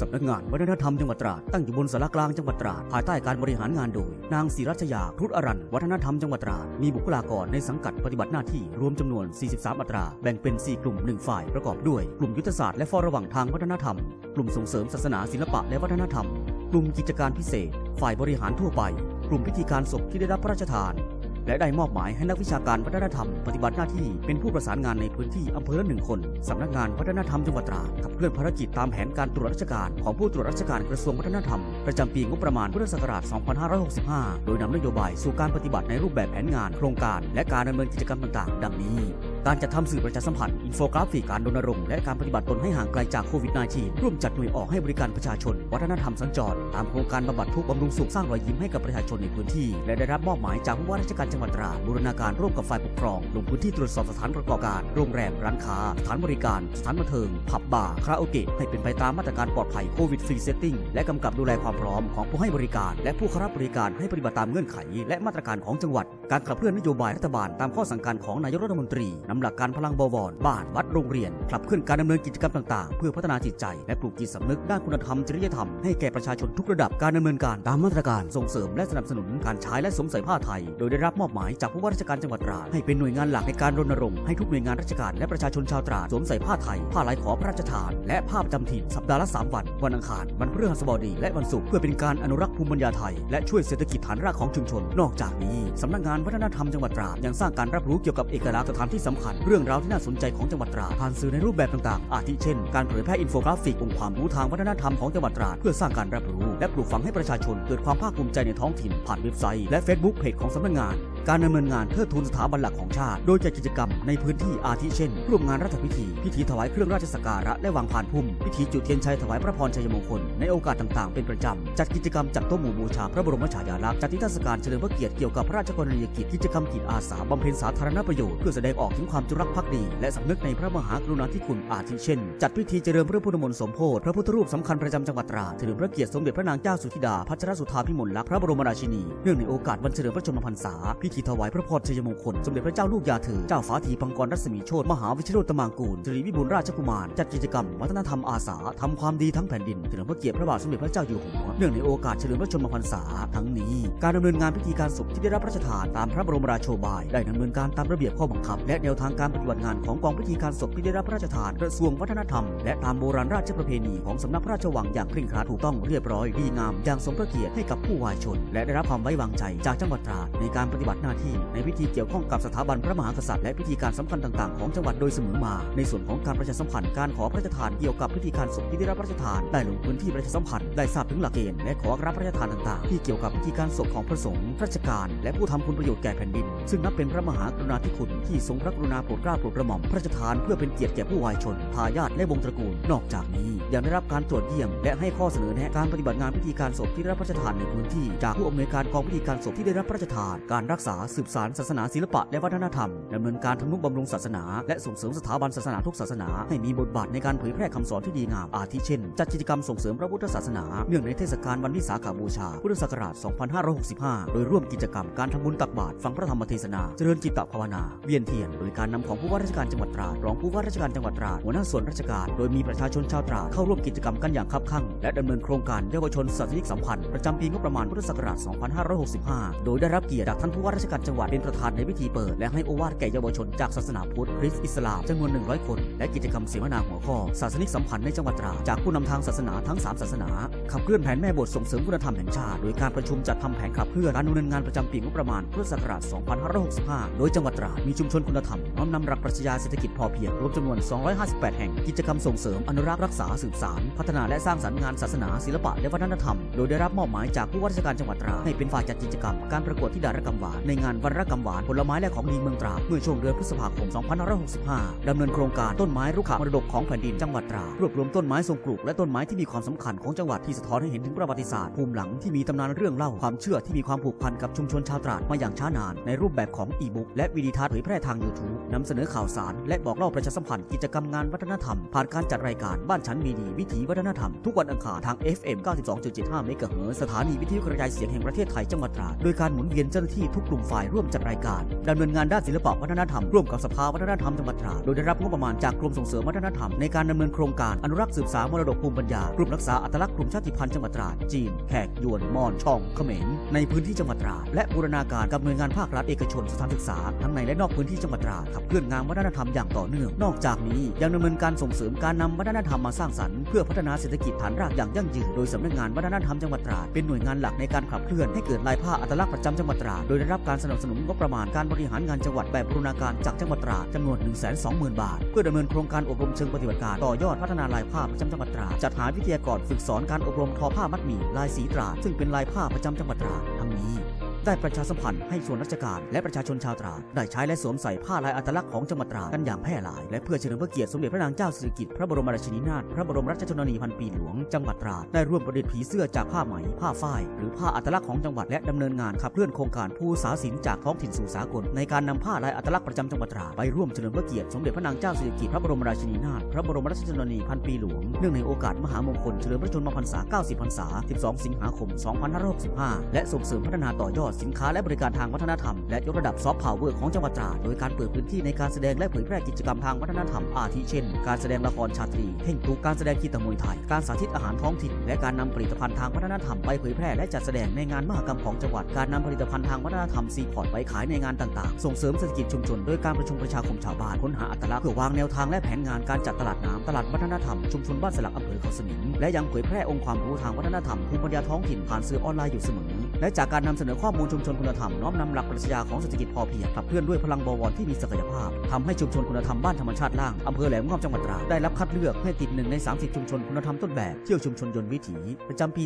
สำนักงานวัฒนธรรมจังหวัดตราดตั้งอยู่บนสารกลางจังหวัดตราดภายใต้การบริหารงานโดย นางศิรัชยาครุฑอรันวัฒนธรรมจังหวัดตราดมีบุคลากรในสังกัดปฏิบัติหน้าที่รวมจำนวน 43 อัตรา แบ่งเป็น 4 กลุ่ม 1 ฝ่ายประกอบด้วย กลุ่มยุทธศาสตร์และเฝ้าระวังทางวัฒนธรรม กลุ่มส่งเสริมศาสนาศิลปะและวัฒนธรรม กลุ่มกิจการพิเศษ ฝ่ายบริหารทั่วไป กลุ่มพิธีการศพที่ได้รับพระราชทาน และได้มอบหมายให้นักวิชาการวัฒนธรรมปฏิบัติหน้าที่เป็นผู้ประสานงานในพื้นที่อำเภอละหนึ่งคนสำนักงานวัฒนธรรมจังหวัดตราดขับเคลื่อนภารกิจตามแผนการตรวจราชการของผู้ตรวจราชการกระทรวงวัฒนธรรมประจำปีงบประมาณพุทธศักราช 2565 โดยนำนโยบายสู่การปฏิบัติในรูปแบบแผนงานโครงการ และการดำเนินกิจกรรมต่าง ๆ ดังนี้ การจัดทำสื่อประชาสัมพันธ์ อินโฟกราฟิกการรณรงค์และการปฏิบัติตนให้ห่างไกลจากโควิด -19 ร่วมจัดหน่วยออกให้บริการประชาชน วัฒนธรรมสัญจร ตามโครงการบำบัดทุกบำรุงสุขสร้างรอยยิ้มให้กับประชาชนในพื้นที่ และได้รับมอบหมายจากผู้ว่าราชการจังหวัดตราดบูรณาการร่วมกับฝ่ายปกครอง ลงพื้นที่ตรวจสอบสถานประกอบการ โรงแรม ร้านค้า สถานบริการ สถานบันเทิง ผับบาร์ คาราโอเกะ ให้เป็นไปตามมาตรการปลอดภัยโควิดฟรีเซตติ้งและกำกับดูแลความพร้อมของผู้ให้บริการ และผู้เข้ารับบริการให้ปฏิบัติตามเงื่อนไข และมาตรการของจังหวัด การขับเคลื่อนนโยบายรัฐบาลตามข้อสั่งการของนายกรัฐมนตรีนำหลักการพลังบวรบ้านวัดโรงเรียนขับเคลื่อนการดำเนินกิจกรรมต่างๆ เพื่อพัฒนาจิตใจ และปลูกจิตสำนึกด้านคุณธรรมจริยธรรมให้แก่ประชาชนทุกระดับการดำเนินการตามมาตรการส่งเสริมและสนับสนุนการใช้และสวมใส่ผ้าไทย โดยได้รับมอบหมายจากผู้ว่าราชการจังหวัดตราดให้เป็นหน่วยงานหลักในการรณรงค์ให้ทุกหน่วยงานราชการและประชาชนชาวตราดสวมใส่ผ้าไทย ผ้าลายขอพระราชทาน และผ้าประจำถิ่นสัปดาห์ละ 3 วัน วันอังคาร วันพฤหัสบดี และวันศุกร์เพื่อเป็นการอนุรักษ์ภูมิปัญญาไทย และช่วยเศรษฐกิจฐานรากของชุมชน นอกจากนี้สำนักงานวัฒนธรรมจังหวัดตราดยังสร้างการรับรู้เกี่ยวกับเอกลักษณ์สถานที่สำคัญ เรื่องราวที่น่าสนใจของจังหวัดตราดผ่านสื่อในรูปแบบต่างๆ อาทิเช่น การเผยแพร่อินโฟกราฟิกองค์ความรู้ทางวัฒนธรรมของจังหวัดตราดเพื่อสร้างการรับรู้ และปลูกฝังให้ประชาชนเกิดความภาคภูมิใจในท้องถิ่นผ่านเว็บไซต์และ Facebook เพจของสำนักงาน การดำเนินงานเทิดทูนสถาบันหลักของชาติ โดยจัดกิจกรรมในพื้นที่อาทิเช่น ร่วมงานรัฐพิธี พิธีถวายเครื่องราชสักการะและวางพานพุ่ม พิธีจุดเทียนชัยถวายพระพรชัยมงคล ในโอกาสต่างๆ เป็นประจำ จัดกิจกรรมจัดโต๊ะหมู่บูชาพระบรมฉายาลักษณ์จัดนิทรรศการเฉลิมพระเกียรติเกี่ยวกับพระราชกรณียกิจ กิจกรรมจิตอาสาบำเพ็ญสาธารณประโยชน์เพื่อแสดงออกถึงความจงรักภักดี และสำนึกในพระมหากรุณาธิคุณอาทิเช่น จัดพิธีเจริญพระพุทธมนต์สมโพธิพระพุทธรูปสำคัญประจำจังหวัดตราเฉลิมพระเกียรติสมเด็จพระนางเจ้าสุธิดาพัชรสุธาพิมลลักษณ์พระบรมราชินีเนื่องในโอกาสวันเฉลิมพระชนมพรรษาพิธีถวายพระพรชัยมงคลสมเด็จพระเจ้าลูกยาเธอเจ้าฟ้าธีปังกรรัศมีโชตมหาวิชิโรตมางกูลสิริวิบูลราชกุมารจัดกิจกรรมวัฒนธรรมอาสาทำความดีทั้งแผ่นดินเฉลิมพระเกียรติพระบาทสมเด็จพระเจ้าอยู่หัวเนื่องในโอกาสเฉลิมพระชนมพรรษาทั้งนี้การดำเนินงานพิธีการศพที่ได้รับพระราชทานตามพระบรมราโชบายได้ดำเนินการตามระเบียบข้อบังคับ และแนวทางการปฏิบัติงานของกองพิธีการศพที่ได้รับพระราชทานกระทรวงวัฒนธรรม และตามโบราณราชประเพณีของสำนักพระราชวังอย่างเคร่งครัดถูกต้องเรียบร้อยดีงามอย่างสมพระเกียรติให้กับผู้วายชน และได้รับความไว้วางใจจากจังหวัดตราดในการปฏิบัติหน้าที่ในพิธีเกี่ยวข้องกับสถาบันพระมหากษัตริย์และพิธีการสำคัญต่างๆ ของจังหวัดโดยเสมอมา ในส่วนของการประชาสัมพันธ์การขอพระราชทานเกี่ยวกับพิธีการศพที่ได้รับพระราชทานได้ลงพื้นที่ประชาสัมพันธ์ได้ทราบถึงหลักเกณฑ์และขอรับพระราชทานต่างๆ ที่เกี่ยวกับพิธีการศพของพระสงฆ์ราชการ และผู้ทำคุณประโยชน์แก่แผ่นดิน ซึ่งนับเป็นพระมหากรุณาธิคุณที่ทรงพระกรุณาโปรดเกล้าโปรดกระหม่อมพระราชทานเพื่อเป็นเกียรติแก่ผู้วายชนทายาทและวงศ์ตระกูล นอกจากนี้ยังได้รับการตรวจเยี่ยม และให้ข้อเสนอแนะการปฏิบัติงานพิธีการศพที่ได้รับพระราชทานในพื้นที่ จากผู้อำนวยการกองพิธีการศพที่ได้รับพระราชทานการรักษาสืบสานศาสนาศิลปะและวัฒนธรรมดำเนินการทำนุบำรุงศาสนา และส่งเสริมสถาบันศาสนาทุกศาสนา ให้มีบทบาทในการเผยแพร่คำสอนที่ดีงาม อาทิเช่น จัดกิจกรรมส่งเสริมพระพุทธศาสนา เนื่องในเทศกาลวันวิสาขบูชา พุทธศักราช 2565 โดยร่วมกิจกรรมการทำบุญตักบาตรฟังพระธรรมเทศนา เจริญจิตภาวนา เวียนเทียน โดยการนำของผู้ว่าราชการจังหวัดตราด รองผู้ว่าราชการจังหวัดตราด หัวหน้าส่วนราชการ โดยมีประชาชนชาวตราดเข้าร่วมกิจกรรมกันอย่างคับคั่ง และดำเนินโครงการเยาวชนศาสนิกสัมพันธ์ประจำปีงบประมาณพุทธศักราช 2565 โดยได้รับเกียรติจากท่านผู้ว่าราชการจังหวัดเป็นประธานในพิธีเปิด และให้โอวาทแก่เยาวชนจากศาสนาพุทธคริสต์อิสลามจำนวน 100 คน และกิจกรรมเสวนาหัวข้อ ศาสนิกสัมพันธ์ในจังหวัดตราดจากผู้นำทางศาสนาทั้ง 3 ศาสนา ขับเคลื่อนแผนแม่บทส่งเสริมคุณธรรมแห่งชาติ โดยการประชุมจัดทำแผนขับเคลื่อนการดำเนินงานประจำปีงบประมาณพุทธศักราช 2565 โดยจังหวัดตราดมีชุมชนคุณธรรมน้อมนำหลักปรัชญาเศรษฐกิจพอเพียงรวมจำนวน 258 แห่งกิจกรรมส่งเสริมอนุรักษ์รักษาสืบสานพัฒนาและสร้างสรรค์งานศาสนาศิลปะและวัฒนธรรม โดยได้รับมอบหมายจากผู้ว่าราชการจังหวัดตราดให้เป็นฝ่ายจัดกิจกรรมการประกวดที่ดารกรรมหวานในงานวันรกรรมหวานผลไม้และของดีเมืองตราดเมื่อช่วงเดือนพฤษภาคม 2565 ดำเนินโครงการต้นไม้รุกขามรดกของแผ่นดินจังหวัดตราดรวบรวมต้นไม้ทรงปลูกและต้นไม้ที่มีความสำคัญของจังหวัดที่สะท้อนให้เห็นถึงประวัติศาสตร์ภูมิหลังที่มีตำนานเรื่องเล่าความเชื่อที่มีความผูกพันกับชุมชนชาวตราดมาอย่างช้านาน ในรูปแบบของอีบุ๊กและวิดีทัศน์เผยแพร่ทาง YouTube นำเสนอข่าวสาร และบอกเล่าประชาสัมพันธ์กิจกรรมงานวัฒนธรรม ผ่านการจัดรายการบ้านฉันมีดีวิถีวัฒนธรรมทุกวันอังคารทาง FM 92.75 เมกะเฮิรตซ์สถานีวิทยุกระจายเสียงแห่งประเทศไทยจังหวัดตราดโดยการหมุนเวียนเจ้าหน้าที่ทุกกลุ่มลุ่มฝ่ายร่วมจัดรายการดำเนินงานด้านศิลปะวัฒนธรรมร่วมกับสภาวัฒนธรรมจังหวัดตราดโดยได้รับงบประมาณจากกรมส่งเสริมวัฒนธรรมในการดำเนินโครงการอนุรักษ์สืบสานมรดกภูมิปัญญากลุ่มรักษาอัตลักษณ์กลุ่มชาติพันธุ์จังหวัดตราดจีนแขกยวนมอญช่องเขมรในพื้นที่จังหวัดตราดและบูรณาการกับหน่วยงานภาครัฐเอกชนสถานศึกษาทั้งในและนอกพื้นที่จังหวัดตราดขับเคลื่อนงานวัฒนธรรมอย่างต่อเนื่อง นอกจากนี้ยังดำเนินการส่งเสริมการนำวัฒนธรรมมาสร้างสรรค์เพื่อพัฒนาเศรษฐกิจฐานรากอย่างยั่งยืนโดยสำนักงานวัฒนธรรมจังหวัดตราดเป็นหน่วยงานหลักในการขับเคลื่อนให้เกิดลายผ้าอัตลักษณ์ประจำจังหวัดตราดโดยได้รับการสนับสนุนงบประมาณการบริหารงานจังหวัดแบบบูรณาการจากจังหวัดตราดจำนวน 1 2 0 0 0 0 บาท เพื่อดำเนินโครงการอบรมเชิงปฏิบัติการต่อยอดพัฒนาลายผ้าประจำจังหวัดตราดจัดหาวิทยากรฝึกสอนการอบรมทอผ้ามัดหมี่ลายสีตราดซึ่งเป็นลายผ้าประจำจังหวัดตราดทั้งนี้ ได้ประชาสัมพันธ์ให้ส่วนราชการและประชาชนชาวตราดได้ใช้และสวมใส่ผ้าลายอัตลักษณ์ของจังหวัดตราดกันอย่างแพร่หลาย และเพื่อเฉลิมพระเกียรติสมเด็จพระนางเจ้าสิริกิติ์พระบรมราชินีนาถพระบรมราชชนนีพันปีหลวงจังหวัดตราดได้ร่วมประดิษฐ์ผีเสื้อจากผ้าไหม ผ้าฝ้าย หรือผ้าอัตลักษณ์ของจังหวัดและดำเนินงานขับเคลื่อนโครงการผู้สาสินจากท้องถิ่นสู่สากลในการนำผ้าลายอัตลักษณ์ประจำจังหวัดตราดไปร่วมเฉลิมพระเกียรติสมเด็จพระนางเจ้าสิริกิติ์พระบรมราชินีนาถพระบรมราชชนนีพันปีหลวงเนื่องในโอกาสมหามงคลเฉลิมพระชนมพรรษา 90 พรรษา 12 สิงหาคม 2565 และส่งเสริมพัฒนาต่อยอดสินค้าและบริการทางวัฒนธรรม และยกระดับซอฟต์พาวเวอร์ของจังหวัดตราดโดยการเปิดพื้นที่ในการแสดงและเผยแพร่กิจกรรมทางวัฒนธรรมอาทิเช่น การแสดงละครชาตรีเพ่งตุกการแสดงกีตมวยไทย การสาธิตอาหารท้องถิ่น และการนำผลิตภัณฑ์ทางวัฒนธรรมไปเผยแพร่และจัดแสดงในงานมหกรรมของจังหวัดการนำผลิตภัณฑ์ทางวัฒนธรรมซีพอร์ตไปขายในงานต่างๆ ส่งเสริมเศรษฐกิจชุมชนโดยการประชุมประชาคมชาวบ้านค้นหาอัตลักษณ์เพื่อวางแนวทางและแผนงานการจัดตลาดน้ำตลาดวัฒนธรรมชุมชนบ้านสลักอำเภอเขาสมิงและยังเผยแพร่องค์ความรู้ทางวัฒนธรรมภูมิปัญญาท้องถิ่นผ่านสื่อออนไลน์อยู่เสมอ และจากการนำเสนอข้อมูลชุมชนคุณธรรมน้อมนำหลักปรัชญาของเศรษฐกิจพอเพียงขับเคลื่อนด้วยพลังบวรที่มีศักยภาพทำให้ชุมชนคุณธรรมบ้านธรรมชาติล่างอำเภอแหลมงอบจังหวัดตราดได้รับคัดเลือกให้ติดหนึ่งใน 30 ชุมชนคุณธรรมต้นแบบเที่ยวชุมชนยนต์วิถีประจำปี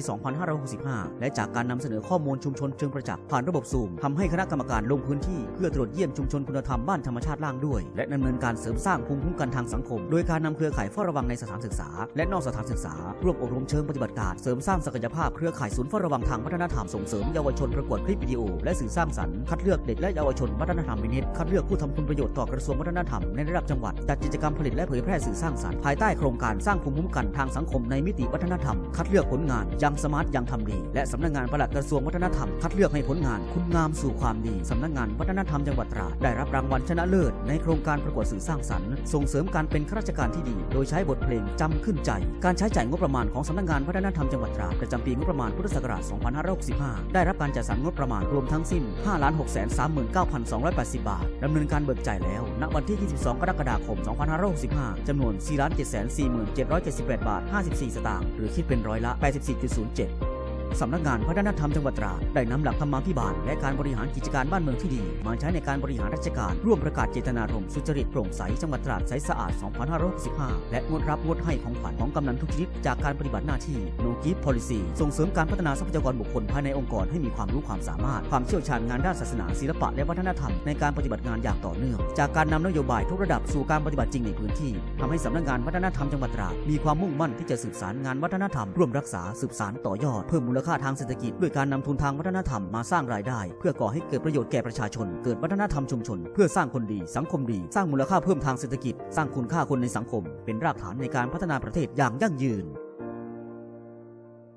2565 และจากการนำเสนอข้อมูลชุมชนเชิงประจักษ์ผ่านระบบซูมทำให้คณะกรรมการลงพื้นที่เพื่อตรวจเยี่ยมชุมชนคุณธรรมบ้านธรรมชาติล่างด้วย และดำเนินการเสริมสร้างภูมิคุ้มกันทางสังคม โดยการนำเครือข่ายเฝ้าระวังในสถานศึกษา และนอกสถานศึกษาร่วมอบรมเชิงปฏิบัติการเสริมสร้างศักยภาพเครือข่ายศูนย์เฝ้าระวังทางวัฒนธรรมส่งเสริมเยาวชนประกวดคลิปวิดีโอ และสื่อสร้างสรรค์คัดเลือกเด็กและเยาวชนวัฒนธรรมวินิตคัดเลือกผู้ทำคุณประโยชน์ต่อกระทรวงวัฒนธรรมในระดับจังหวัดจัดกิจกรรมผลิตและเผยแพร่สื่อสร้างสรรค์ภายใต้โครงการสร้างภูมิคุ้มกันทางสังคมในมิติวัฒนธรรม คัดเลือกผลงานยังสมาร์ทยังทำดี และสำนักงานปลัดกระทรวงวัฒนธรรม คัดเลือกให้ผลงานคุณงามสู่ความดีสำนักงานวัฒนธรรมจังหวัดตราดได้รับรางวัลชนะเลิศในโครงการประกวดสื่อสร้างสรรค์ ส่งเสริมการเป็นข้าราชการที่ดี โดยใช้บทเพลงจำขึ้นใจ การใช้จ่ายงบประมาณของสำนักงานวัฒนธรรมจังหวัดตราดประจำปีงบประมาณพุทธศักราช 2565ได้รับการจัดสรรงบประมาณรวมทั้งสิ้น 5 6 3 9 2 8 0 บาท ดำเนินการเบิกจ่ายแล้ว ณ วันที่ 22 กรกฎาคม 2565 จำนวน 4 7 4 778บาท 54 สตางค์ หรือคิดเป็นร้อยละ 84.07 สำนักงานวัฒนธรรมจังหวัดตราดได้นำหลักธรรมาภิบาลและการบริหารกิจการบ้านเมืองที่ดี มาใช้ในการบริหารราชการ ร่วมประกาศเจตนารมณ์สุจริตโปร่งใสจังหวัดตราดใสสะอาด 2565 และงดรับงดให้ของขวัญของกำนันทุกชนิดจากการปฏิบัติหน้าที่ No Gift Policy ส่งเสริมการพัฒนาทรัพยากรบุคคลภายในองค์กรให้มีความรู้ความสามารถ ความเชี่ยวชาญงานด้านศาสนาศิลปะและวัฒนธรรมในการปฏิบัติงานอย่างต่อเนื่อง จากการนำนโยบายทุกระดับสู่การปฏิบัติจริงในพื้นที่ทำให้สำนักงานวัฒนธรรมจังหวัดตราดมีความมุ่งมั่นที่จะสืบสารงานวัฒนธรรมร่วมรักษาสืบสานต่อยอดเพิ่มมูลค่าทางเศรษฐกิจด้วยการนำทุนทางวัฒนธรรมมาสร้างรายได้ เพื่อก่อให้เกิดประโยชน์แก่ประชาชน เกิดวัฒนธรรมชุมชน เพื่อสร้างคนดี สังคมดี สร้างมูลค่าเพิ่มทางเศรษฐกิจ สร้างคุณค่าคนในสังคม เป็นรากฐานในการพัฒนาประเทศอย่างยั่งยืน